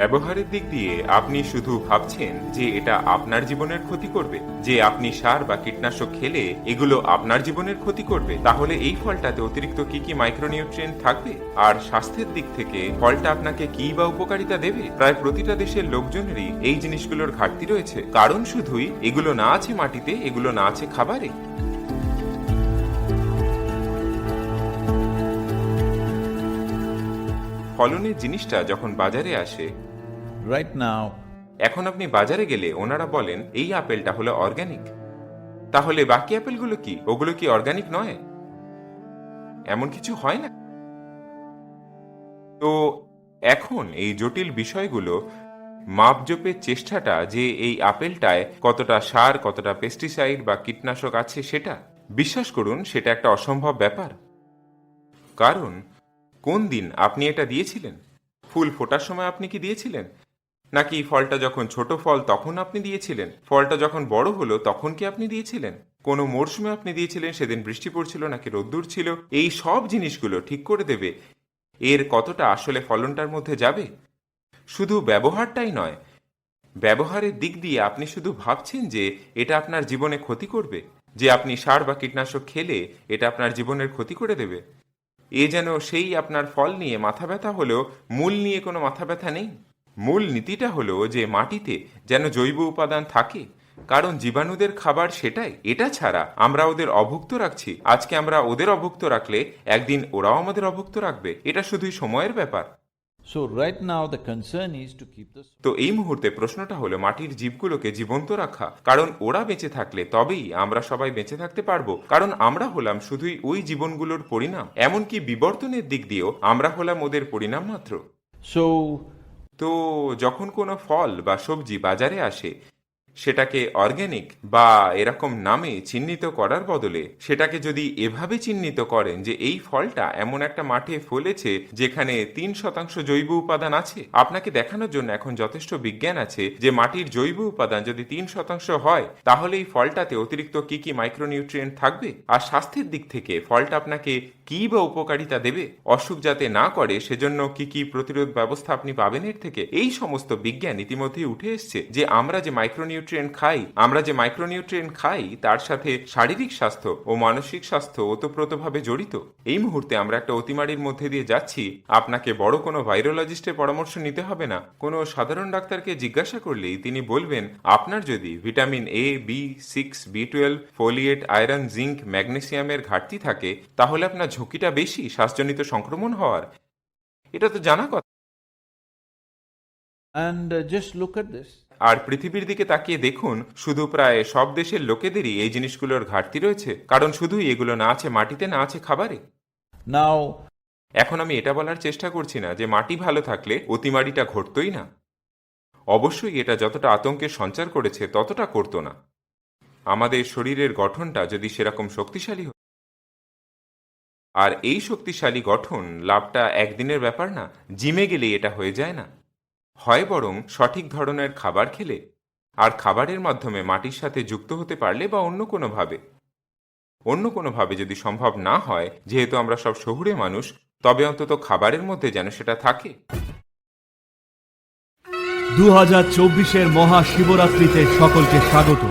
ব্যবহারের দিক দিয়ে আপনি শুধু ভাবছেন যে এটা আপনার জীবনের ক্ষতি করবে? যে আপনি সার বা কীটনাশক খেলে এগুলো আপনার জীবনের ক্ষতি করবে? তাহলে এই ফলটাতে অতিরিক্ত কি কি মাইক্রোনিউট্রিয়েন্ট থাকবে? আর স্বাস্থ্যের দিক থেকে ফলটা আপনাকে কি বা উপকারিতা দেবে? প্রায় প্রতিটা দেশের লোকজনেরই এই জিনিসগুলোর ঘাটতি রয়েছে। কারণ শুধুই এগুলো না আছে মাটিতে, এগুলো না আছে খাবারে। ফলনের জিনিসটা যখন বাজারে আসে Right now, এখন আপনি বাজারে গেলে ওনারা বলেন এই আপেলটা হলো অর্গানিক তাহলে বাকি আপেলগুলো কি? ওগুলো কি অর্গানিক নয়? এমন কিছু হয় না? তো এখন এই জটিল বিষয়গুলো মাপজোপের চেষ্টাটা যে এই আপেলটায় কতটা সার কতটা পেস্টিসাইড বা কীটনাশক আছে সেটা বিশ্বাস করুন সেটা একটা অসম্ভব ব্যাপার। কারণ কোন দিন আপনি এটা দিয়েছিলেন? ফুল ফোটার সময় আপনি কি দিয়েছিলেন? নাকি ফলটা যখন ছোট ফল তখন আপনি দিয়েছিলেন? ফলটা যখন বড় হলো তখন কি আপনি দিয়েছিলেন? কোনো মরশুমে আপনি দিয়েছিলেন? সেদিন বৃষ্টি পড়ছিল নাকি রোদ্দুর ছিল? এই সব জিনিসগুলো ঠিক করে দেবে। এর কতটা আসলে ফলনটার মধ্যে যাবে? শুধু ব্যবহারটাই নয়, ব্যবহারের দিক দিয়ে আপনি শুধু ভাবছেন যে এটা আপনার জীবনে ক্ষতি করবে? যে আপনি সার বা কীটনাশক খেলে এটা আপনার জীবনের ক্ষতি করে দেবে? এ যেন সেই আপনার ফল নিয়ে মাথা ব্যথা হলেও মূল নিয়ে কোনো মাথা ব্যথা নেই? মূল নীতিটা হলো যে মাটিতে যেন জৈব উপাদান থাকে কারণ জীবাণুদের খাবার সেটাই। এটা ছাড়া আমরা ওদের অভুক্ত রাখছি। আজকে আমরা ওদের অভুক্ত রাখলে একদিন ওরাও আমাদের অভুক্ত রাখবে। এটা শুধুই সময়ের ব্যাপার। তো এই মুহূর্তে প্রশ্নটা হলো মাটির জীবগুলোকে জীবন্ত রাখা কারণ ওরা বেঁচে থাকলে তবেই আমরা সবাই বেঁচে থাকতে পারব। কারণ আমরা হলাম শুধুই ওই জীবনগুলোর পরিণাম এমনকি বিবর্তনের দিক দিয়েও আমরা হলাম ওদের পরিণাম মাত্র। So তো যখন কোনো ফল বা সবজি বাজারে আসে, সেটাকে অর্গ্যানিক বা এরকম নামে চিহ্নিত করার বদলে সেটাকে যদি এভাবে চিহ্নিত করেন যে এই ফলটা এমন একটা মাঠে ফলেছে যেখানে তিন শতাংশ জৈব উপাদান আছে, আপনাকে দেখানোর জন্য এখন যথেষ্ট বিজ্ঞান আছে যে মাটির জৈব উপাদান যদি তিন শতাংশ হয়, তাহলে এই ফলটাতে অতিরিক্ত কি কি মাইক্রোনিউট্রিয়েন্ট থাকবে? আর স্বাস্থ্যের দিক থেকে ফলটা আপনাকে কি বা উপকারিতা দেবে? অসুখ যাতে না করে, সেজন্য কি কি প্রতিরোধ ব্যবস্থা আপনি পাবেন এর থেকে? এই সমস্ত বিজ্ঞান ইতিমধ্যেই উঠে এসছে যে আমরা যে মাইক্রোনিউট্রিয়েন্ট খাই, আমরা যে মাইক্রোনিউট্রিয়েন্ট খাই, তার সাথে শারীরিক স্বাস্থ্য ও মানসিক স্বাস্থ্য ওতপ্রোতভাবে জড়িত। এই মুহূর্তে আমরা একটা অতিমারির মধ্যে দিয়ে যাচ্ছি। আপনাকে বড় কোনো ভাইরোলজিস্টের পরামর্শ নিতে হবে না। কোনো সাধারণ ডাক্তারকে জিজ্ঞাসা করলেই তিনি বলবেন, আপনার যদি vitamin A B six B twelve folate iron zinc ম্যাগনেসিয়ামের ঘাটতি থাকে, তাহলে আপনার ঝুঁকিটা বেশি শ্বাসজনিত সংক্রমণ হওয়ার। এটা তো জানা কথা। And uh, just look at this. আর পৃথিবীর দিকে তাকিয়ে দেখুন শুধু প্রায় সব দেশের লোকেদেরই এই জিনিসগুলোর ঘাটতি রয়েছে। কারণ শুধুই এগুলো না আছে মাটিতে না আছে খাবারে। Now এখন আমি এটা বলার চেষ্টা করছি না যে মাটি ভালো থাকলে অতিমারিটা ঘটতই না। অবশ্যই এটা যতটা আতঙ্কের সঞ্চার করেছে ততটা করতো না। আমাদের শরীরের গঠনটা যদি সেরকম শক্তিশালী হতো আর এই শক্তিশালী গঠন লাভটা একদিনের ব্যাপার না, জিমে গেলে এটা হয়ে যায় না। হয় বরং সঠিক ধরনের খাবার খেলে, আর খাবারের মাধ্যমে মাটির সাথে যুক্ত হতে পারলে বা অন্য কোনোভাবে। অন্য কোনোভাবে যদি সম্ভব না হয়, যেহেতু আমরা সব শহুরে মানুষ, তবে অন্তত খাবারের মধ্যে যেন সেটা থাকে। দু হাজার চব্বিশের মহাশিবরাত্রিতে সকলকে স্বাগত।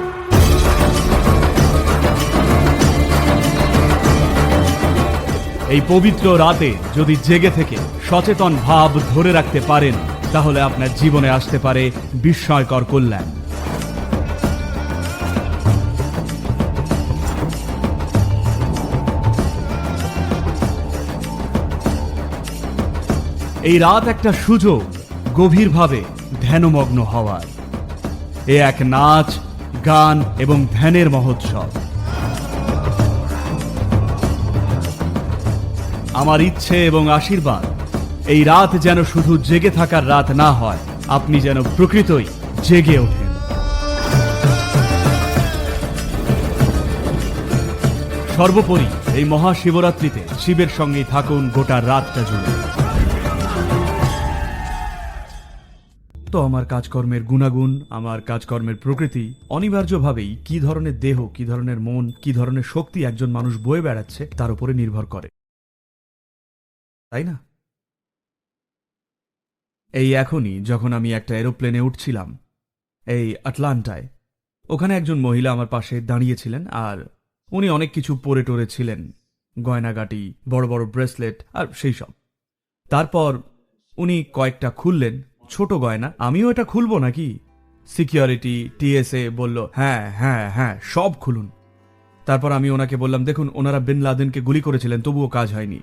এই পবিত্র রাতে যদি জেগে থেকে সচেতন ভাব ধরে রাখতে পারেন, তাহলে আপনার জীবনে আসতে পারে বিস্ময়কর কল্যাণ। এই রাত একটা সুযোগ গভীরভাবে ধ্যানমগ্ন হওয়ার। এ এক নাচ, গান এবং ধ্যানের মহোৎসব। আমার ইচ্ছে এবং আশীর্বাদ। এই রাত যেন শুধু জেগে থাকার রাত না হয়, আপনি যেন প্রকৃতই জেগে ওঠেন। সর্বোপরি এই মহাশিবরাত্রিতে শিবের সঙ্গেই থাকুন গোটা রাতটা জুড়ে। তো আমার কাজকর্মের গুণাগুণ, আমার কাজকর্মের প্রকৃতি, অনিবার্যভাবেই কি ধরনের দেহ, কি ধরনের মন, কি ধরনের শক্তি একজন মানুষ বয়ে বেড়াচ্ছে, তার উপরে নির্ভর করে। তাই না? এই এখনই যখন আমি একটা এরোপ্লেনে উঠছিলাম, এই আটলান্টায়, ওখানে একজন মহিলা আমার পাশে দাঁড়িয়েছিলেন আর উনি অনেক কিছু পরে টরে ছিলেন, গয়নাগাটি, বড় বড় ব্রেসলেট আর সেই সব। তারপর উনি কয়েকটা খুললেন, ছোট গয়না, আমিও এটা খুলবো নাকি? সিকিউরিটি, টিএসএ বলল হ্যাঁ হ্যাঁ হ্যাঁ সব খুলুন। তারপর আমি ওনাকে বললাম, দেখুন, ওনারা বিন লাদেনকে গুলি করেছিলেন, তবুও কাজ হয়নি।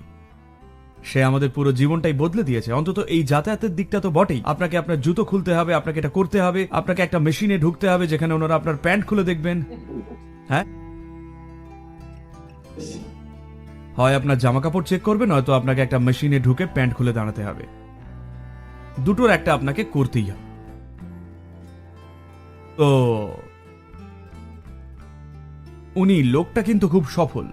সে আমাদের পুরো জীবনটাই বদলে দিয়েছে। অন্তত এই যাতায়াতের দিকটা তো বটেই। আপনাকে আপনার জুতো খুলতে হবে, আপনাকে এটা করতে হবে, আপনাকে একটা মেশিনে ঢুকতে হবে যেখানে ওনারা আপনার প্যান্ট খুলে দেখবেন। হ্যাঁ? হয় আপনার জামা কাপড় চেক করবে নয়তো আপনাকে একটা মেশিনে ঢুকে প্যান্ট খুলে দাঁড়াতে হবে। দুটোর একটা আপনাকে করতেই হবে। তো, উনি লোকটা কিন্তু খুব সফল।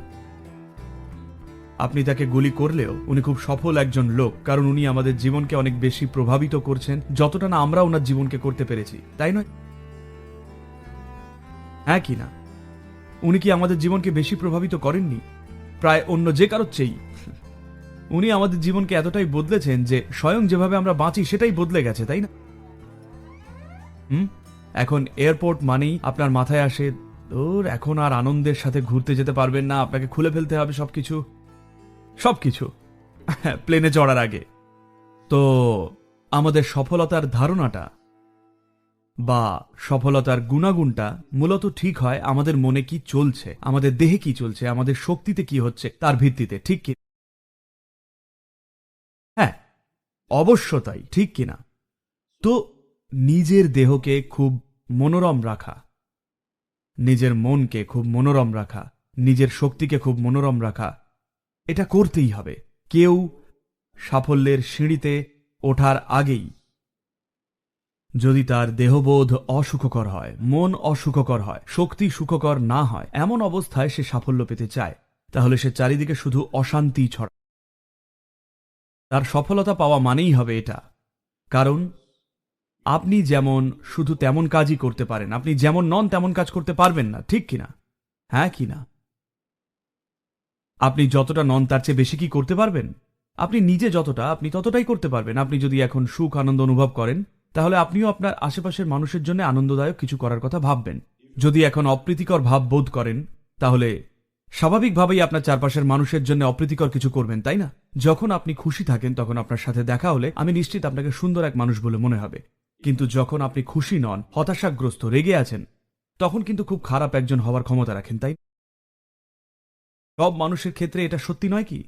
আপনি তাকে গুলি করলেও উনি খুব সফল একজন লোক, কারণ উনি আমাদের জীবনকে অনেক বেশি প্রভাবিত করছেন, যতটা না আমরা ওনার জীবনকে করতে পেরেছি। তাই নয়? হ্যাঁ কি না উনি কি আমাদের জীবনকে বেশি প্রভাবিত করেননি? প্রায় অন্য যে কারোর চেয়েই। উনি আমাদের জীবনকে এতটাই বদলেছেন যে স্বয়ং যেভাবে আমরা বাঁচি সেটাই বদলে গেছে, তাই না? হুম? এখন এয়ারপোর্ট মানেই আপনার মাথায় আসে ওর এখন আর আনন্দের সাথে ঘুরতে যেতে পারবেন না, আপনাকে খুলে ফেলতে হবে সবকিছু। সবকিছু। প্লেনে চড়ার আগে। তো, আমাদের সফলতার ধারণাটা বা সফলতার গুণাগুণটা মূলত ঠিক হয় আমাদের মনে কি চলছে, আমাদের দেহে কি চলছে, আমাদের শক্তিতে কি হচ্ছে, তার ভিত্তিতে, ঠিক কি? হ্যাঁ অবশ্য তাই, ঠিক কিনা তো, নিজের দেহকে খুব মনোরম রাখা, নিজের মনকে খুব মনোরম রাখা, নিজের শক্তিকে খুব মনোরম রাখা এটা করতেই হবে। কেউ সাফল্যের সিঁড়িতে ওঠার আগেই যদি তার দেহবোধ অসুখকর হয়, মন অসুখকর হয়, শক্তি সুখকর না হয়, এমন অবস্থায় সে সাফল্য পেতে চায়, তাহলে সে চারিদিকে শুধু অশান্তি ছড়া তার সফলতা পাওয়া মানেই হবে এটা। কারণ আপনি যেমন শুধু তেমন কাজই করতে পারেন, আপনি যেমন নন তেমন কাজ করতে পারবেন না, ঠিক কিনা? হ্যাঁ কিনা? আপনি যতটা নন, তার চেয়ে বেশি কি করতে পারবেন? আপনি নিজে যতটা, আপনি ততটাই করতে পারবেন। আপনি যদি এখন সুখ, আনন্দ অনুভব করেন, তাহলে আপনিও আপনার আশেপাশের মানুষের জন্য আনন্দদায়ক কিছু করার কথা ভাববেন। যদি এখন অপ্রীতিকর ভাব বোধ করেন, তাহলে স্বাভাবিকভাবেই আপনার চারপাশের মানুষের জন্য অপ্রীতিকর কিছু করবেন, তাই না? যখন আপনি খুশি থাকেন, তখন আপনার সাথে দেখা হলে আমি নিশ্চিত আপনাকে সুন্দর এক মানুষ বলে মনে হবে। কিন্তু যখন আপনি খুশি নন, হতাশাগ্রস্ত, রেগে আছেন, তখন কিন্তু খুব খারাপ একজন হওয়ার ক্ষমতা রাখেন, তাই সব মানুষের ক্ষেত্রে এটা সত্যি নয় কি?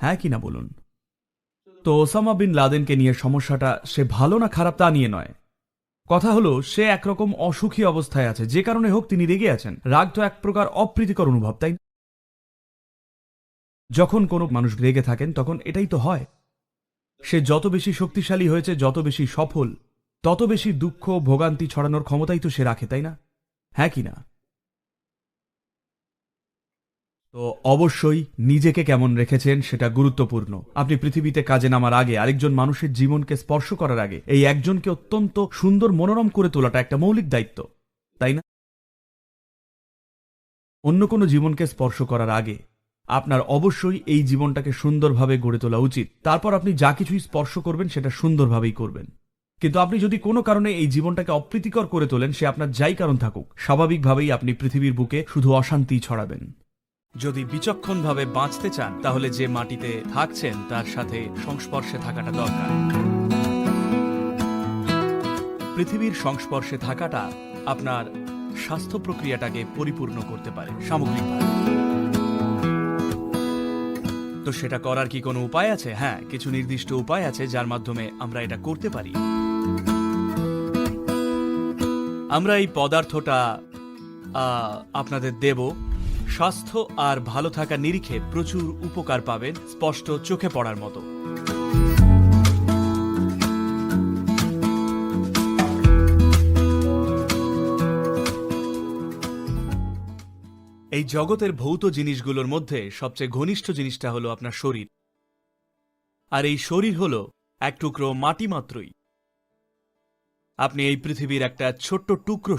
হ্যাঁ কি না বলুন? তো ওসামা বিন লাদেনকে নিয়ে সমস্যাটা সে ভালো না খারাপ তা নিয়ে নয়। কথা হলো, সে একরকম অসুখী অবস্থায় আছে, যে কারণে হোক তিনি রেগে আছেন। রাগ তো এক প্রকার অপ্রীতিকর অনুভব, তাই যখন কোনো মানুষ রেগে থাকেন, তখন এটাই তো হয়। সে যত বেশি শক্তিশালী হয়েছে, যত বেশি সফল, তত বেশি দুঃখ, ভোগান্তি ছড়ানোর ক্ষমতাই তো সে রাখে, তাই না? হ্যাঁ কি না? তো অবশ্যই নিজেকে কেমন রেখেছেন সেটা গুরুত্বপূর্ণ। আপনি পৃথিবীতে কাজে নামার আগে আরেকজন মানুষের জীবনকে স্পর্শ করার আগে এই একজনকে অত্যন্ত সুন্দর মনোরম করে তোলাটা একটা মৌলিক দায়িত্ব, তাই না? অন্য কোনো জীবনকে স্পর্শ করার আগে আপনার অবশ্যই এই জীবনটাকে সুন্দরভাবে গড়ে তোলা উচিত। তারপর আপনি যা কিছুই স্পর্শ করবেন সেটা সুন্দরভাবেই করবেন। কিন্তু আপনি যদি কোনো কারণে এই জীবনটাকে অপ্রীতিকর করে তোলেন, সে আপনার যাই কারণ থাকুক, স্বাভাবিকভাবেই আপনি পৃথিবীর বুকে শুধু অশান্তি ছড়াবেন। যদি বিচক্ষণভাবে বাঁচতে চান, তাহলে যে মাটিতে থাকছেন, তার সাথে সংস্পর্শে থাকাটা দরকার। পৃথিবীর সংস্পর্শে থাকাটা আপনার স্বাস্থ্য প্রক্রিয়াটাকে পরিপূর্ণ করতে পারে সামগ্রিকভাবে তো সেটা করার কি কোনো উপায় আছে? হ্যাঁ কিছু নির্দিষ্ট উপায় আছে যার মাধ্যমে আমরা এটা করতে পারি। আমরা এই পদার্থটা আপনাদের দেব। স্বাস্থ্য আর ভালো থাকার নিরিখে প্রচুর উপকার পাবেন স্পষ্ট চোখে পড়ার মতো। এই জগতের ভৌত জিনিসগুলোর মধ্যে সবচেয়ে ঘনিষ্ঠ জিনিসটা হলো আপনার শরীর। আর এই শরীর হলো এক টুকরো মাটি মাত্রই। আপনি এই পৃথিবীর একটা ছোট্ট টুকরো।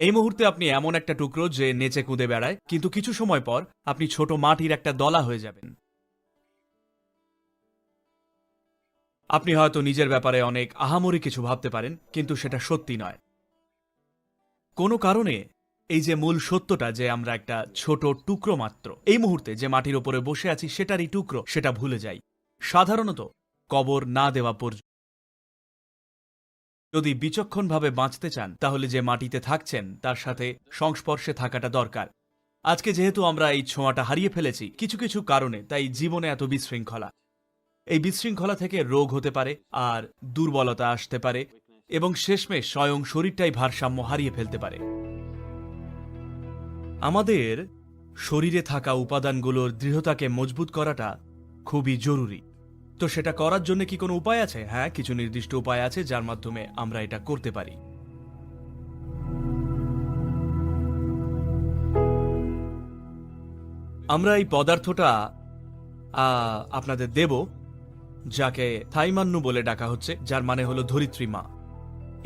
এই মুহূর্তে আপনি এমন একটা টুকরো যে নেচে কুঁদে বেড়ায়, কিন্তু কিছু সময় পর আপনি ছোট মাটির একটা দলা হয়ে যাবেন। আপনি হয়তো নিজের ব্যাপারে অনেক আহামরি কিছু ভাবতে পারেন, কিন্তু সেটা সত্যি নয়। কোনো কারণে এই যে মূল সত্যটা যে আমরা একটা ছোট টুকরো মাত্র, এই মুহূর্তে যে মাটির ওপরে বসে আছি সেটারই টুকরো, সেটা ভুলে যাই। সাধারণত কবর না দেওয়া পর্যন্ত যদি বিচক্ষণভাবে বাঁচতে চান, তাহলে যে মাটিতে থাকছেন, তার সাথে সংস্পর্শে থাকাটা দরকার। আজকে যেহেতু আমরা এই ছোঁয়াটা হারিয়ে ফেলেছি, কিছু কিছু কারণে তাই জীবনে এত বিশৃঙ্খলা। এই বিশৃঙ্খলা থেকে রোগ হতে পারে, আর দুর্বলতা আসতে পারে, এবং শেষমেশ স্বয়ং শরীরটাই ভারসাম্য হারিয়ে ফেলতে পারে। আমাদের শরীরে থাকা উপাদানগুলোর দৃঢ়তাকে মজবুত করাটা খুবই জরুরি। তো সেটা করার জন্য কি কোনো উপায় আছে? হ্যাঁ কিছু নির্দিষ্ট উপায় আছে যার মাধ্যমে আমরা এটা করতে পারি। আমরা এই পদার্থটা আপনাদের দেব, যাকে থাইমান্নু বলে ডাকা হচ্ছে, যার মানে হলো ধরিত্রী মা।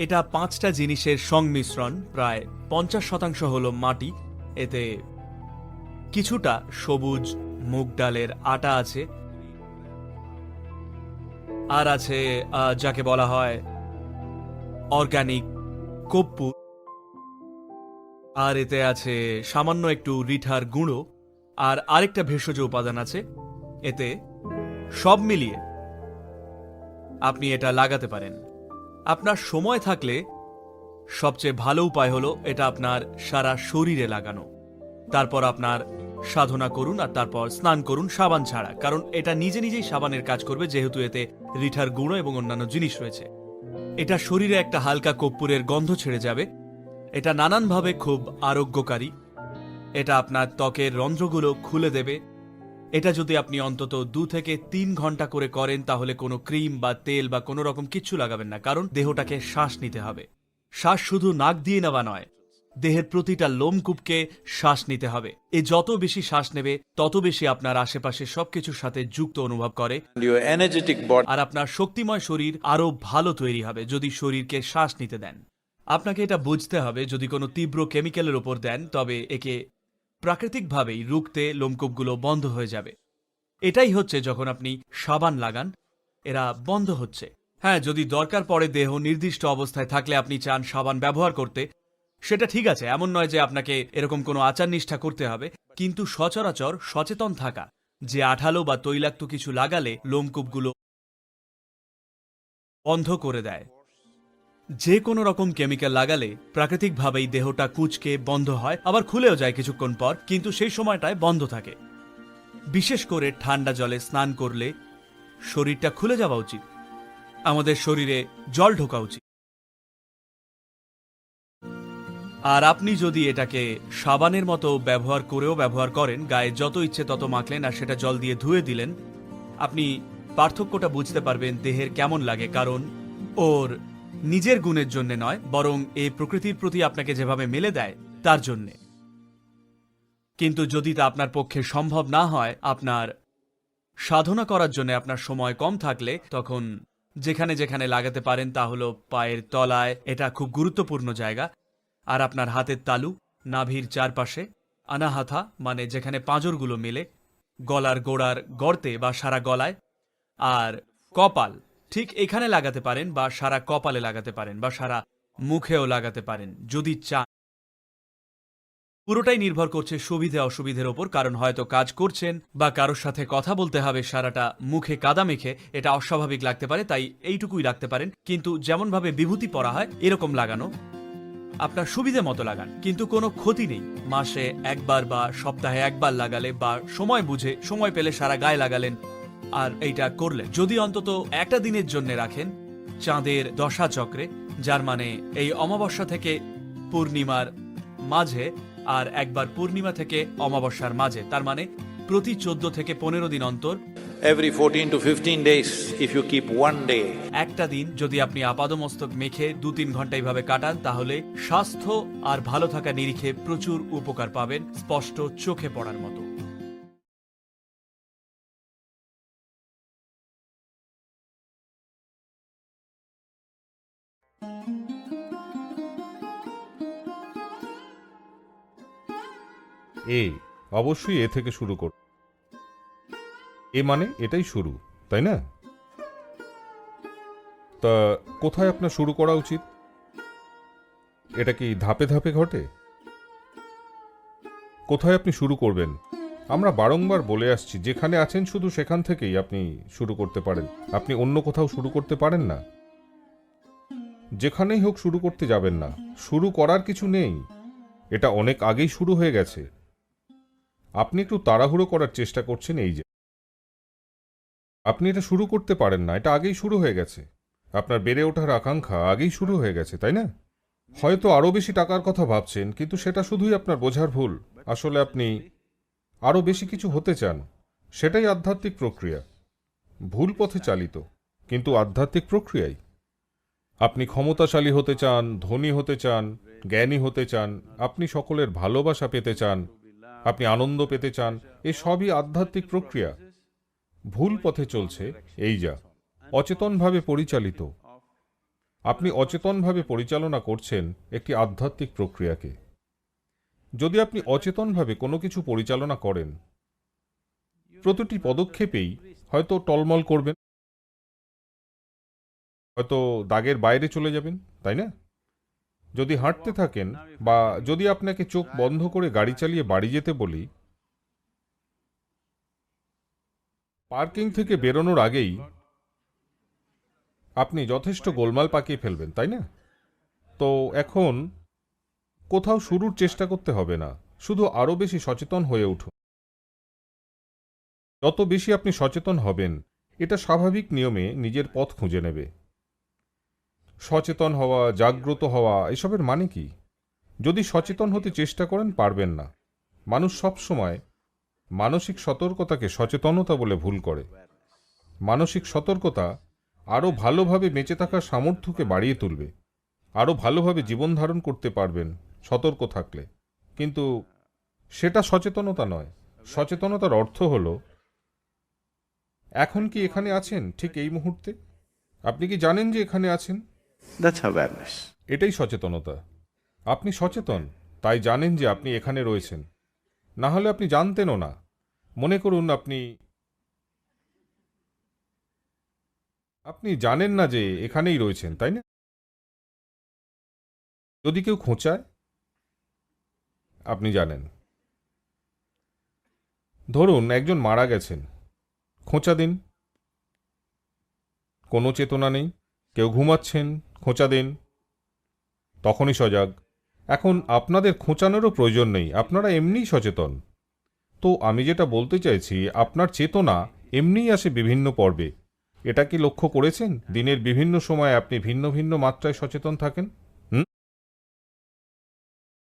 এটা পাঁচটা জিনিসের সংমিশ্রণ, প্রায় পঞ্চাশ শতাংশ হলো মাটি, এতে কিছুটা সবুজ মুগ ডালের আটা আছে আর আছে যাকে বলা হয় অর্গানিক কপ্পুর আর এতে আছে সামান্য একটু রিঠার গুঁড়ো আর আরেকটা ভেষজ উপাদান আছে। এতে সব মিলিয়ে আপনি এটা লাগাতে পারেন। আপনার সময় থাকলে সবচেয়ে ভালো উপায় হলো এটা আপনার সারা শরীরে লাগানো। তারপর আপনার সাধনা করুন আর তারপর স্নান করুন, সাবান ছাড়া। কারণ এটা নিজে নিজেই সাবানের কাজ করবে, যেহেতু এতে রিঠার গুঁড়ো এবং অন্যান্য জিনিস রয়েছে। এটা শরীরে একটা হালকা কর্পূরের গন্ধ ছেড়ে যাবে। এটা নানানভাবে খুব আরোগ্যকারী। এটা আপনার ত্বকের রন্ধ্রগুলো খুলে দেবে। এটা যদি আপনি অন্তত দু থেকে তিন ঘণ্টা করে করেন, তাহলে কোনো ক্রিম বা তেল বা কোনো রকম কিচ্ছু লাগাবেন না, কারণ দেহটাকে শ্বাস নিতে হবে। শ্বাস শুধু নাক দিয়ে নেওয়া নয় দেহের প্রতিটা লোমকূপকে শ্বাস নিতে হবে। এ যত বেশি শ্বাস নেবে তত বেশি আপনার আশেপাশে সবকিছুর সাথে যুক্ত অনুভব করে. আর আপনার শক্তিময় শরীর আরও ভালো তৈরি হবে যদি শরীরকে শ্বাস নিতে দেন। আপনাকে এটা বুঝতে হবে যদি কোনো তীব্র কেমিক্যালের ওপর দেন তবে একে প্রাকৃতিকভাবেই রুখতে লোমকূপগুলো বন্ধ হয়ে যাবে। এটাই হচ্ছে যখন আপনি সাবান লাগান এরা বন্ধ হচ্ছে। হ্যাঁ যদি দরকার পড়ে দেহ নির্দিষ্ট অবস্থায় থাকলে আপনি চান সাবান ব্যবহার করতে সেটা ঠিক আছে, এমন নয় যে আপনাকে এরকম কোনো আচার নিষ্ঠা করতে হবে, কিন্তু সচরাচর সচেতন থাকা, যে আঠালো বা তৈলাক্ত কিছু লাগালে লোমকূপগুলো বন্ধ করে দেয়। যে কোনো রকম কেমিক্যাল লাগালে প্রাকৃতিকভাবেই দেহটা কুচকে বন্ধ হয়, আবার খুলেও যায় কিছুক্ষণ পর, কিন্তু সেই সময়টায় বন্ধ থাকে। বিশেষ করে ঠান্ডা জলে স্নান করলে শরীরটা খুলে যাওয়া উচিত। আমাদের শরীরে জল ঢোকা উচিত। আর আপনি যদি এটাকে সাবানের মতো ব্যবহার করেও ব্যবহার করেন, গায়ে যত ইচ্ছে তত মাখলেন আর সেটা জল দিয়ে ধুয়ে দিলেন, আপনি পার্থক্যটা বুঝতে পারবেন দেহের কেমন লাগে। কারণ ওর নিজের গুণের জন্য নয়, বরং এই প্রকৃতির প্রতি আপনাকে যেভাবে মেলে দেয়, তার জন্যে। কিন্তু যদি তা আপনার পক্ষে সম্ভব না হয়, আপনার সাধনা করার জন্য আপনার সময় কম থাকলে, তখন যেখানে যেখানে লাগাতে পারেন তা হলো পায়ের তলায়। এটা খুব গুরুত্বপূর্ণ জায়গা। আর আপনার হাতের তালু, নাভির চারপাশে, আনাহাথা মানে যেখানে পাঁজরগুলো মেলে, গলার গোড়ার গর্তে বা সারা গলায়, আর কপাল, ঠিক এখানে লাগাতে পারেন বা সারা কপালে লাগাতে পারেন বা সারা মুখেও লাগাতে পারেন, যদি চান পুরোটাই নির্ভর করছে সুবিধে অসুবিধের ওপর, কারণ হয়তো কাজ করছেন বা কারোর সাথে কথা বলতে হবে, সারাটা মুখে কাদা মেখে, এটা অস্বাভাবিক লাগতে পারে, তাই এইটুকুই রাখতে পারেন, কিন্তু যেমনভাবে বিভূতি পরা হয়, এরকম লাগানো আপনার সুবিধে মতো লাগান, কিন্তু কোনো ক্ষতি নেই। মাসে একবার বা সপ্তাহে একবার লাগালে বা সময় বুঝে সময় পেলে সারা গায়ে লাগালেন আর এইটা করলেন। যদি অন্তত একটা দিনের জন্য রাখেন, চাঁদের দশা চক্রে, যার মানে এই অমাবস্যা থেকে পূর্ণিমার মাঝে আর একবার পূর্ণিমা থেকে অমাবস্যার মাঝে, তার মানে প্রতি চোদ্দ থেকে পনেরো দিন অন্তর Every 14 to 15 days, if you keep one day, একটা দিন যদি আপনি আপাদমস্তক মেখে দু তিন ঘণ্টা এইভাবে কাটান তাহলে স্বাস্থ্য আর ভালো থাকা নিরিখে প্রচুর উপকার পাবেন স্পষ্ট চোখে পড়ার মতো। এ অবশ্যই এ থেকে শুরু কর এ মানে এটাই শুরু, তাই না? তা কোথায় আপনার শুরু করা উচিত? এটা কি ধাপে ধাপে ঘটে? কোথায় আপনি শুরু করবেন? আমরা বারংবার বলে আসছি, যেখানে আছেন শুধু সেখান থেকেই আপনি শুরু করতে পারেন। আপনি অন্য কোথাও শুরু করতে পারেন না। যেখানেই হোক শুরু করতে যাবেন না। শুরু করার কিছু নেই। এটা অনেক আগেই শুরু হয়ে গেছে। আপনি একটু তাড়াহুড়ো করার চেষ্টা করছেন এই যে। আপনি এটা শুরু করতে পারেন না, এটা আগেই শুরু হয়ে গেছে। আপনার বেড়ে ওঠার আকাঙ্ক্ষা আগেই শুরু হয়ে গেছে, তাই না? হয়তো আরও বেশি টাকার কথা ভাবছেন, কিন্তু সেটা শুধুই আপনার বোঝার ভুল। আসলে আপনি আরও বেশি কিছু হতে চান, সেটাই আধ্যাত্মিক প্রক্রিয়া। ভুল পথে চালিত, কিন্তু আধ্যাত্মিক প্রক্রিয়াই। আপনি ক্ষমতাশালী হতে চান, ধনী হতে চান, জ্ঞানী হতে চান, আপনি সকলের ভালোবাসা পেতে চান, আপনি আনন্দ পেতে চান, এ সবই আধ্যাত্মিক প্রক্রিয়া। ভুল পথে চলছে, এই যা, অচেতনভাবে পরিচালিত। আপনি অচেতনভাবে পরিচালনা করছেন একটি আধ্যাত্মিক প্রক্রিয়াকে। যদি আপনি অচেতনভাবে কোনো কিছু পরিচালনা করেন, প্রতিটি পদক্ষেপেই হয়তো টলমল করবেন, হয়তো দাগের বাইরে চলে যাবেন, তাই না? যদি হাঁটতে থাকেন বা যদি আপনাকে চোখ বন্ধ করে গাড়ি চালিয়ে বাড়ি যেতে বলি পার্কিং থেকে বেরোনোর আগেই আপনি যথেষ্ট গোলমাল পাকিয়ে ফেলবেন, তাই না? তো এখন কোথাও শুরুর চেষ্টা করতে হবে না, শুধু আরও বেশি সচেতন হয়ে উঠুন। যত বেশি আপনি সচেতন হবেন, এটা স্বাভাবিক নিয়মে নিজের পথ খুঁজে নেবে। সচেতন হওয়া, জাগ্রত হওয়া, এসবের মানে কি? যদি সচেতন হতে চেষ্টা করেন, পারবেন না। মানুষ সবসময় মানসিক সতর্কতাকে সচেতনতা বলে ভুল করে। মানসিক সতর্কতা আরও ভালোভাবে বেঁচে থাকার সামর্থ্যকে বাড়িয়ে তুলবে। আরও ভালোভাবে জীবন ধারণ করতে পারবেন সতর্ক থাকলে। কিন্তু সেটা সচেতনতা নয়। সচেতনতার অর্থ হল এখন কি এখানে আছেন? ঠিক এই মুহূর্তে? আপনি কি জানেন যে এখানে আছেন? এটাই সচেতনতা। আপনি সচেতন তাই জানেন যে আপনি এখানে রয়েছেন। না হলে আপনি জানতেনও না। মনে করুন আপনি আপনি জানেন না যে এখানেই রয়েছেন, তাই না? যদি কেউ খোঁচায়, আপনি জানেন। ধরুন একজন মারা গেছেন, খোঁচা দিন। কোনো চেতনা নেই, কেউ ঘুমাচ্ছেন, খোঁচা দিন। তখনই সজাগ। এখন আপনাদের খোঁচানোরও প্রয়োজন নেই, আপনারা এমনিই সচেতন। তো আমি যেটা বলতে চাইছি, আপনার চেতনা এমনিই আসে বিভিন্ন পর্বে। এটা কি লক্ষ্য করেছেন? দিনের বিভিন্ন সময় আপনি ভিন্ন ভিন্ন মাত্রায় সচেতন থাকেন?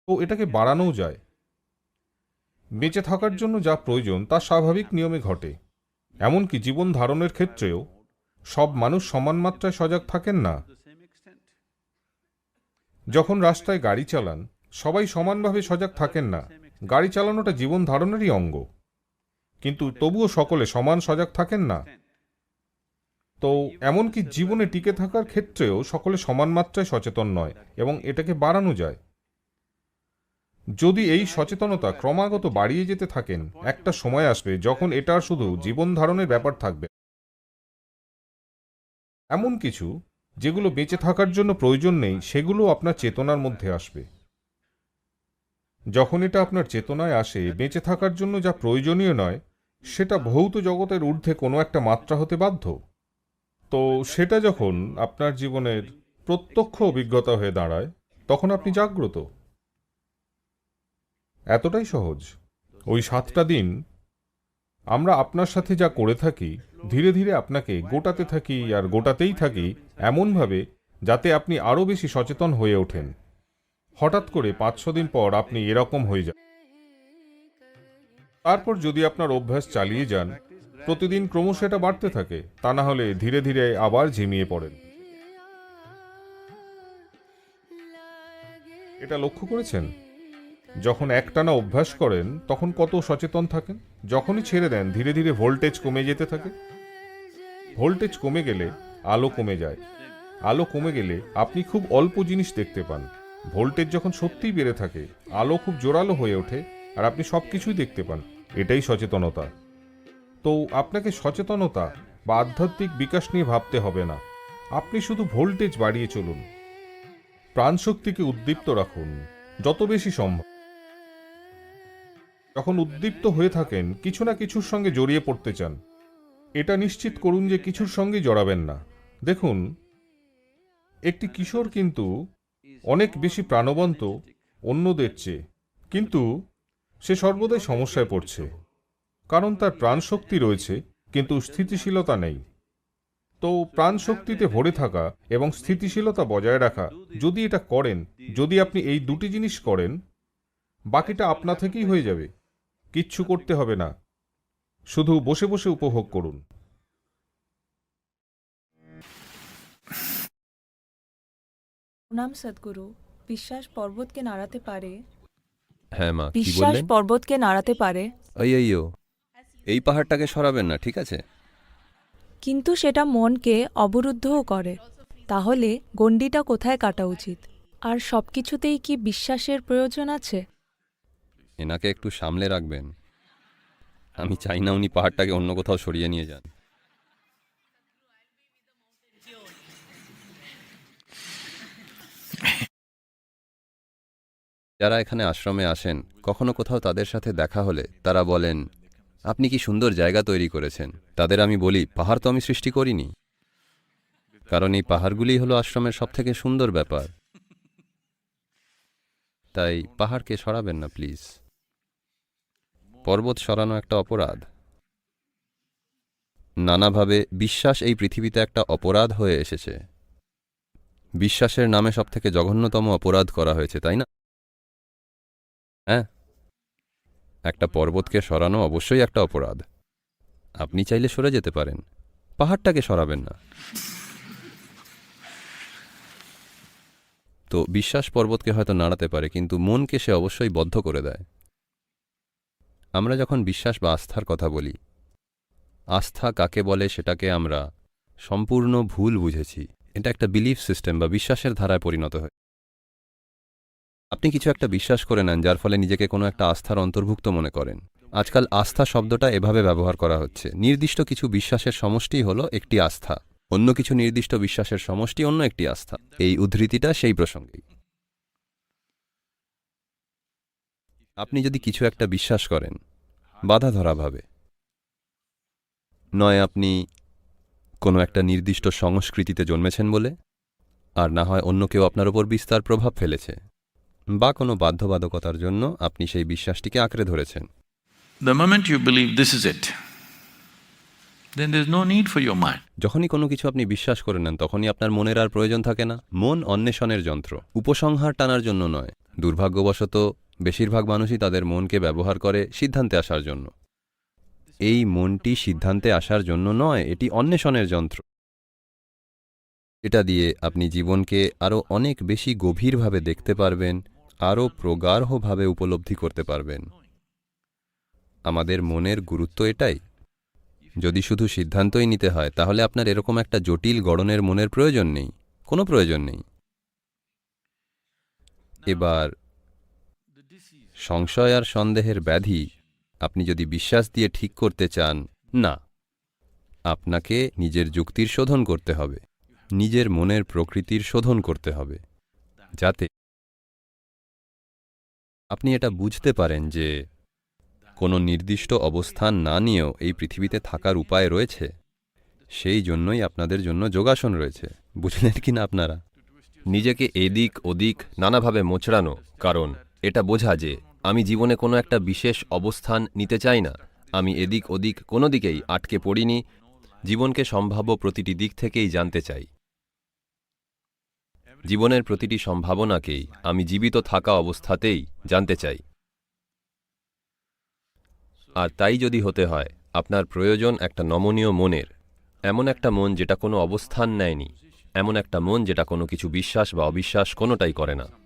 তো এটাকে বাড়ানোও যায়। বেঁচে থাকার জন্য যা প্রয়োজন, তা স্বাভাবিক নিয়মে ঘটে। এমনকি জীবন ধারণের ক্ষেত্রেও, সব মানুষ সমান মাত্রায় সজাগ থাকেন না। যখন রাস্তায় গাড়ি চালান, সবাই সমানভাবে সজাগ থাকেন না। গাড়ি চালানোটা জীবন ধারণেরই অঙ্গ। কিন্তু তবুও সকলে সমান সজাগ থাকেন না। তো এমনকি জীবনে টিকে থাকার ক্ষেত্রেও সকলে সমান মাত্রায় সচেতন নয় এবং এটাকে বাড়ানো যায়? যদি এই সচেতনতা ক্রমাগত বাড়িয়ে যেতে থাকেন, একটা সময় আসবে যখন এটা শুধু জীবন ধারণের ব্যাপার থাকবে। এমন কিছু, যেগুলো বেঁচে থাকার জন্য প্রয়োজন নেই, সেগুলো আপনার চেতনার মধ্যে আসবে। যখন এটা আপনার চেতনায় আসে, বেঁচে থাকার জন্য যা প্রয়োজনীয় নয়, সেটা ভৌত জগতের ঊর্ধ্বে কোনো একটা মাত্রা হতে বাধ্য। তো সেটা যখন আপনার জীবনের প্রত্যক্ষ অভিজ্ঞতা হয়ে দাঁড়ায়, তখন আপনি জাগ্রত। এতটাই সহজ। ওই সাতটা দিন আমরা আপনার সাথে যা করে থাকি, ধীরে ধীরে আপনাকে গোটাতে থাকি আর গোটাতেই থাকি এমনভাবে যাতে আপনি আরও বেশি সচেতন হয়ে ওঠেন। হঠাৎ করে পাঁচ ছ দিন পর আপনি এরকম হয়ে যান। তারপর যদি আপনার অভ্যাস চালিয়ে যান, প্রতিদিন ক্রমশ এটা বাড়তে থাকে, তা না হলে ধীরে ধীরে আবার ঝিমিয়ে পড়েন। এটা লক্ষ্য করেছেন? যখন একটানা অভ্যাস করেন, তখন কত সচেতন থাকেন? যখনই ছেড়ে দেন, ধীরে ধীরে ভোল্টেজ কমে যেতে থাকে। ভোল্টেজ কমে গেলে আলো কমে যায়। আলো কমে গেলে আপনি খুব অল্প জিনিস দেখতে পান। ভোল্টেজ যখন সত্যিই বেড়ে থাকে, আলো খুব জোরালো হয়ে ওঠে, আর আপনি সব কিছুই দেখতে পান। এটাই সচেতনতা। তো আপনাকে সচেতনতা বা আধ্যাত্মিক বিকাশ নিয়ে ভাবতে হবে না। আপনি শুধু ভোল্টেজ বাড়িয়ে চলুন। প্রাণশক্তিকে উদ্দীপ্ত রাখুন, যত বেশি সম্ভব। যখন উদ্দীপ্ত হয়ে থাকেন, কিছু না কিছুর সঙ্গে জড়িয়ে পড়তে চান। এটা নিশ্চিত করুন যে কিছুর সঙ্গে জড়াবেন না। দেখুন, একটি কিশোর কিন্তু অনেক বেশি প্রাণবন্ত অন্যদের চেয়ে। কিন্তু সে সর্বদাই সমস্যায় পড়ছে। কারণ তার প্রাণশক্তি রয়েছে, কিন্তু স্থিতিশীলতা নেই। তো প্রাণশক্তিতে ভরে থাকা এবং স্থিতিশীলতা বজায় রাখা, যদি এটা করেন, যদি আপনি এই দুটি জিনিস করেন, বাকিটা আপনা থেকেই হয়ে যাবে। কিচ্ছু করতে হবে না। শুধু বসে বসে উপভোগ করুন। প্রণাম সদ্গুরু। বিশ্বাস পর্বতকে নাড়াতে পারে। হ্যাঁ মা কি বিশ্বাস বললেন? পর্বতকে নাড়াতে পারে। ওইও এই পাহাড়টাকে সরাবেন না ঠিক আছে? কিন্তু সেটা মনকে অবরুদ্ধও করে। তাহলে গণ্ডিটা কোথায় কাটা উচিত? আর সবকিছুতেই কি বিশ্বাসের প্রয়োজন আছে? এনাকে একটু সামলে রাখবেন। আমি চাই না উনি পাহাড়টাকে অন্য কোথাও সরিয়ে নিয়ে যান। যারা এখানে আশ্রমে আসেন, কখনো কোথাও তাদের সাথে দেখা হলে তারা বলেন, আপনি কি সুন্দর জায়গা তৈরি করেছেন। তাদের আমি বলি, পাহাড় তো আমি সৃষ্টি করিনি। কারণ এই পাহাড়গুলি হলো আশ্রমের সবথেকে সুন্দর ব্যাপার। তাই পাহাড়কে সরাবেন না, প্লিজ। পর্বত সরানো একটা অপরাধ। নানাভাবে বিশ্বাস এই পৃথিবীতে একটা অপরাধ হয়ে এসেছে। বিশ্বাসের নামে সবথেকে জঘন্যতম অপরাধ করা হয়েছে, তাই না? হ্যাঁ। একটা পর্বতকে সরানো অবশ্যই একটা অপরাধ। আপনি চাইলে সরে যেতে পারেন। পাহাড়টাকে সরাবেন না। তো বিশ্বাস পর্বতকে হয়তো নাড়াতে পারে, কিন্তু মনকে সে অবশ্যই বদ্ধ করে দেয়। আমরা যখন বিশ্বাস বা আস্থার কথা বলি, আস্থা কাকে বলে সেটাকে আমরা সম্পূর্ণ ভুল বুঝেছি। এটা একটা বিলিফ সিস্টেম বা বিশ্বাসের ধারায় পরিণত হয়। আপনি কিছু একটা বিশ্বাস করে নেন, যার ফলে নিজেকে কোনো একটা আস্থার অন্তর্ভুক্ত মনে করেন। আজকাল আস্থা শব্দটা এভাবে ব্যবহার করা হচ্ছে। নির্দিষ্ট কিছু বিশ্বাসের সমষ্টি হল একটি আস্থা। অন্য কিছু নির্দিষ্ট বিশ্বাসের সমষ্টি অন্য একটি আস্থা। এই উদ্ধৃতিটা সেই প্রসঙ্গেই। আপনি যদি কিছু একটা বিশ্বাস করেন, বাধা ধরাভাবে নয়, আপনি কোনো একটা নির্দিষ্ট সংস্কৃতিতে জন্মেছেন বলে আর না হয় অন্য কেউ আপনার ওপর বিস্তার প্রভাব ফেলেছে বা কোনো বাধ্যবাধকতার জন্য আপনি সেই বিশ্বাসটিকে আঁকড়ে ধরেছেন। No need for your mind. যখনই কোনো কিছু আপনি বিশ্বাস করে নেন তখনই আপনার মনের আর প্রয়োজন থাকে না। মন অন্বেষণের যন্ত্র উপসংহার টানার জন্য নয়। দুর্ভাগ্যবশত বেশিরভাগ মানুষই তাদের মনকে ব্যবহার করে সিদ্ধান্তে আসার জন্য। এই মনটি সিদ্ধান্তে আসার জন্য নয়, এটি অন্বেষণের যন্ত্র। এটা দিয়ে আপনি জীবনকে আরও অনেক বেশি গভীরভাবে দেখতে পারবেন, আরও প্রগাঢ়ভাবে উপলব্ধি করতে পারবেন। আমাদের মনের গুরুত্ব এটাই। যদি শুধু সিদ্ধান্তই নিতে হয়, তাহলে আপনার এরকম একটা জটিল গড়নের মনের প্রয়োজন নেই, কোনো প্রয়োজন নেই। এবার, সংশয় আর সন্দেহের ব্যাধি আপনি যদি বিশ্বাস দিয়ে ঠিক করতে চান, না। আপনাকে নিজের যুক্তির শোধন করতে হবে। নিজের মনের প্রকৃতির শোধন করতে হবে। যাতে আপনি এটা বুঝতে পারেন যে কোনো নির্দিষ্ট অবস্থান না নিয়েও এই পৃথিবীতে থাকার উপায় রয়েছে। সেই জন্যই আপনাদের জন্য যোগাসন রয়েছে। বুঝলেন কি না আপনারা? নিজেকে এদিক ওদিক নানাভাবে মোচড়ানো, কারণ এটা বোঝা যে আমি জীবনে কোনো একটা বিশেষ অবস্থান নিতে চাই না। আমি এদিক ওদিক কোনো দিকেই আটকে পড়িনি। জীবনকে সম্ভাব্য প্রতিটি দিক থেকেই জানতে চাই। জীবনের প্রতিটি সম্ভাবনাকেই আমি জীবিত থাকা অবস্থাতেই জানতে চাই। আর তাই যদি হতে হয়, আপনার প্রয়োজন একটা নমনীয় মনের, এমন একটা মন যেটা কোনো অবস্থান নেয়নি, এমন একটা মন যেটা কোনো কিছু বিশ্বাস বা অবিশ্বাস কোনোটাই করে না।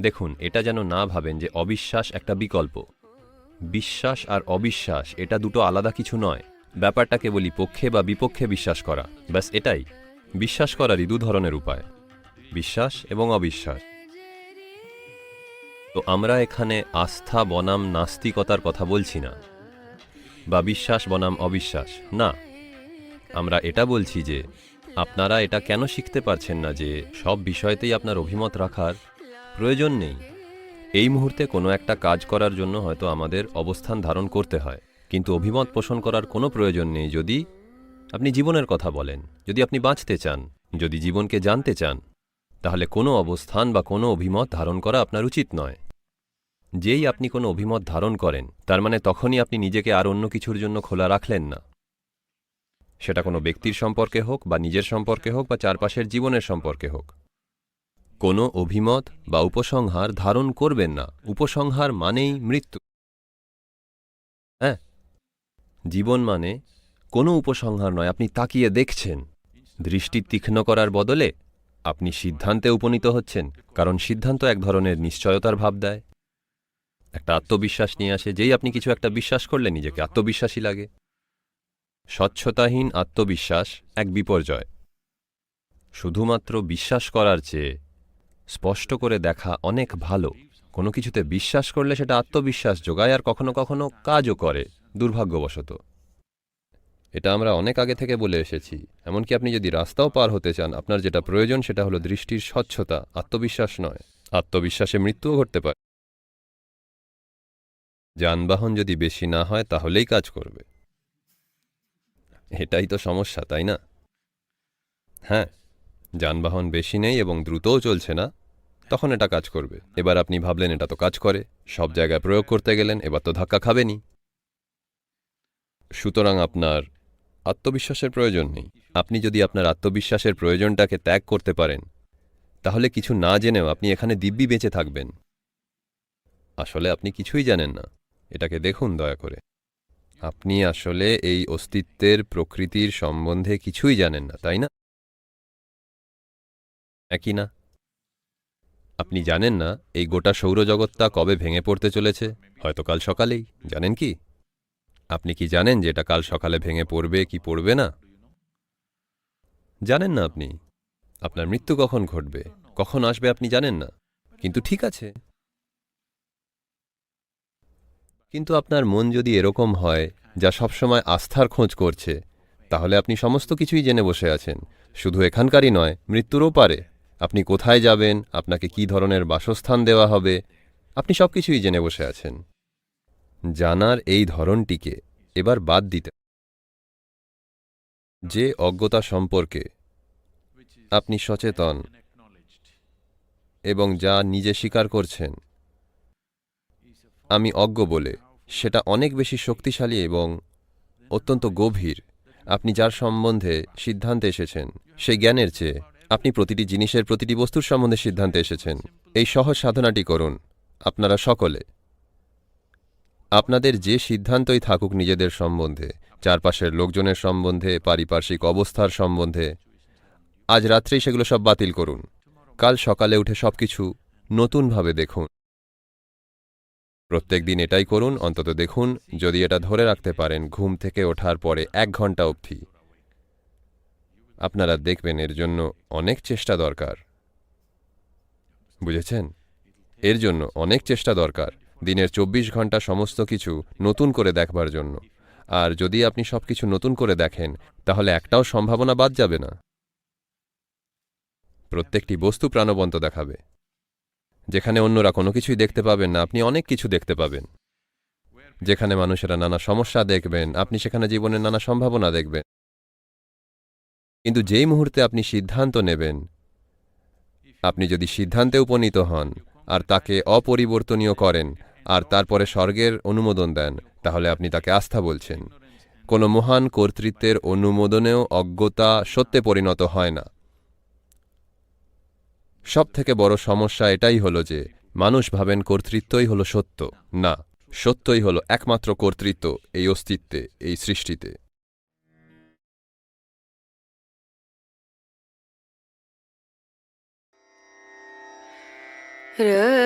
দেখুন, এটা যেন না ভাবেন যে অবিশ্বাস একটা বিকল্প। বিশ্বাস আর অবিশ্বাস, এটা দুটো আলাদা কিছু নয়। ব্যাপারটাকে বলি পক্ষে বা বিপক্ষে বিশ্বাস করা। ব্যাস, এটাই। বিশ্বাস করারই দু ধরনের উপায়। বিশ্বাস এবং অবিশ্বাস। তো আমরা এখানে আস্থা বনাম নাস্তিকতার কথা বলছি না। বা বিশ্বাস বনাম অবিশ্বাস। না। আমরা এটা বলছি যে আপনারা এটা কেন শিখতে পারছেন না যে সব বিষয়তেই আপনার অভিমত রাখার প্রয়োজন নেই। এই মুহূর্তে কোনো একটা কাজ করার জন্য হয়তো আমাদের অবস্থান ধারণ করতে হয়। কিন্তু অভিমত পোষণ করার কোনো প্রয়োজন নেই যদি আপনি জীবনের কথা বলেন, যদি আপনি বাঁচতে চান, যদি জীবনকে জানতে চান, তাহলে কোনো অবস্থান বা কোনো অভিমত ধারণ করা আপনার উচিত নয়। যেই আপনি কোনো অভিমত ধারণ করেন, তার মানে তখনই আপনি নিজেকে আর অন্য কিছুর জন্য খোলা রাখলেন না। সেটা কোনো ব্যক্তির সম্পর্কে হোক বা নিজের সম্পর্কে হোক বা চারপাশের জীবনের সম্পর্কে হোক। কোনো অভিমত বা উপসংহার ধারণ করবেন না। উপসংহার মানেই মৃত্যু। হ্যাঁ জীবন মানে কোনো উপসংহার নয়, আপনি তাকিয়ে দেখছেন। দৃষ্টি তীক্ষ্ণ করার বদলে আপনি সিদ্ধান্তে উপনীত হচ্ছেন, কারণ সিদ্ধান্ত এক ধরনের নিশ্চয়তার ভাব দেয়। একটা আত্মবিশ্বাস নিয়ে আসে, যেই আপনি কিছু একটা বিশ্বাস করলে নিজেকে আত্মবিশ্বাসী লাগে। স্বচ্ছতাহীন আত্মবিশ্বাস এক বিপর্যয়। শুধুমাত্র বিশ্বাস করার চেয়ে স্পষ্ট করে দেখা অনেক ভালো। কোনো কিছুতে বিশ্বাস করলে সেটা আত্মবিশ্বাস যোগায় আর কখনো কখনো কাজও করে, দুর্ভাগ্যবশত। এটা আমরা অনেক আগে থেকে বলে এসেছি। এমনকি আপনি যদি রাস্তাও পার হতে চান, আপনার যেটা প্রয়োজন সেটা হলো দৃষ্টির স্বচ্ছতা, আত্মবিশ্বাস নয়। আত্মবিশ্বাসে মৃত্যুও ঘটতে পারে। যানবাহন যদি বেশি না হয়, তাহলেই কাজ করবে। এটাই তো সমস্যা, তাই না? হ্যাঁ যানবাহন বেশি নেই এবং দ্রুতও চলছে না। তখন এটা কাজ করবে। এবার আপনি ভাবলেন এটা তো কাজ করে। সব জায়গায় প্রয়োগ করতে গেলেন, এবার তো ধাক্কা খাবেনি সুতরাং আপনার আত্মবিশ্বাসের প্রয়োজন নেই। আপনি যদি আপনার আত্মবিশ্বাসের প্রয়োজনটাকে ত্যাগ করতে পারেন, তাহলে কিছু না জেনেও আপনি এখানে দিব্যি বেঁচে থাকবেন। আসলে আপনি কিছুই জানেন না। এটাকে দেখুন দয়া করে। আপনি আসলে এই অস্তিত্বের প্রকৃতির সম্বন্ধে কিছুই জানেন না, তাই না? একই না? আপনি জানেন না, এই গোটা সৌরজগৎটা কবে ভেঙে পড়তে চলেছে? হয়তো কাল সকালেই, জানেন কি? আপনি কি জানেন যে এটা কাল সকালে ভেঙে পড়বে, কি পড়বে না? জানেন না আপনি। আপনার মৃত্যু কখন ঘটবে? কখন আসবে আপনি জানেন না। কিন্তু ঠিক আছে। কিন্তু আপনার মন যদি এরকম হয়, যা সবসময় আস্থার খোঁজ করছে, তাহলে আপনি সমস্ত কিছুই জেনে বসে আছেন। শুধু এখানকারই নয়, মৃত্যুরও পারে। আপনি কোথায় যাবেন? আপনাকে কি ধরনের বাসস্থান দেওয়া হবে? আপনি সব কিছুই জেনে বসে আছেন। জানার এই ধরনটিকে এবার বাদ দিতে যে অজ্ঞতা সম্পর্কে আপনি সচেতন এবং যা নিজে স্বীকার করছেন। আমি অজ্ঞ বলে সেটা অনেক বেশি শক্তিশালী এবং অত্যন্ত গভীর। আপনি যার সম্বন্ধে সিদ্ধান্তে এসেছেন সেই জ্ঞানের চেয়ে আপনি প্রতিটি জিনিসের প্রতিটি বস্তুর সম্বন্ধে সিদ্ধান্তে এসেছেন। এই সহজ সাধনাটি করুন। আপনারা সকলে। আপনাদের যে সিদ্ধান্তই থাকুক নিজেদের সম্বন্ধে, চারপাশের লোকজনের সম্বন্ধে, পারিপার্শ্বিক অবস্থার সম্বন্ধে, আজ রাত্রেই সেগুলো সব বাতিল করুন। কাল সকালে উঠে সবকিছু নতুনভাবে দেখুন। প্রত্যেক দিন এটাই করুন, অন্তত দেখুন, যদি এটা ধরে রাখতে পারেন, ঘুম থেকে ওঠার পরে এক ঘণ্টা অবধি। আপনারা দেখবেন এর জন্য অনেক চেষ্টা দরকার। বুঝেছেন? এর জন্য অনেক চেষ্টা দরকার দিনের চব্বিশ ঘণ্টা সমস্ত কিছু নতুন করে দেখবার জন্য। আর যদি আপনি সবকিছু নতুন করে দেখেন, তাহলে একটাও সম্ভাবনা বাদ যাবে না। প্রত্যেকটি বস্তু প্রাণবন্ত দেখাবে। যেখানে অন্যরা কোনো কিছুই দেখতে পাবেন না, আপনি অনেক কিছু দেখতে পাবেন। যেখানে মানুষেরা নানা সমস্যা দেখবেন, আপনি সেখানে জীবনের নানা সম্ভাবনা দেখবেন। কিন্তু যেই মুহূর্তে আপনি সিদ্ধান্ত নেবেন, আপনি যদি সিদ্ধান্তে উপনীত হন আর তাকে অপরিবর্তনীয় করেন আর তারপরে স্বর্গের অনুমোদন দেন, তাহলে আপনি তাকে আস্থা বলছেন। কোনো মহান কর্তৃত্বের অনুমোদনেও অজ্ঞতা সত্যে পরিণত হয় না। সব থেকে বড় সমস্যা এটাই হলো যে, মানুষ ভাবেন কর্তৃত্বই হলো সত্য। না, সত্যই হলো একমাত্র কর্তৃত্ব এই অস্তিত্বে, এই সৃষ্টিতে। र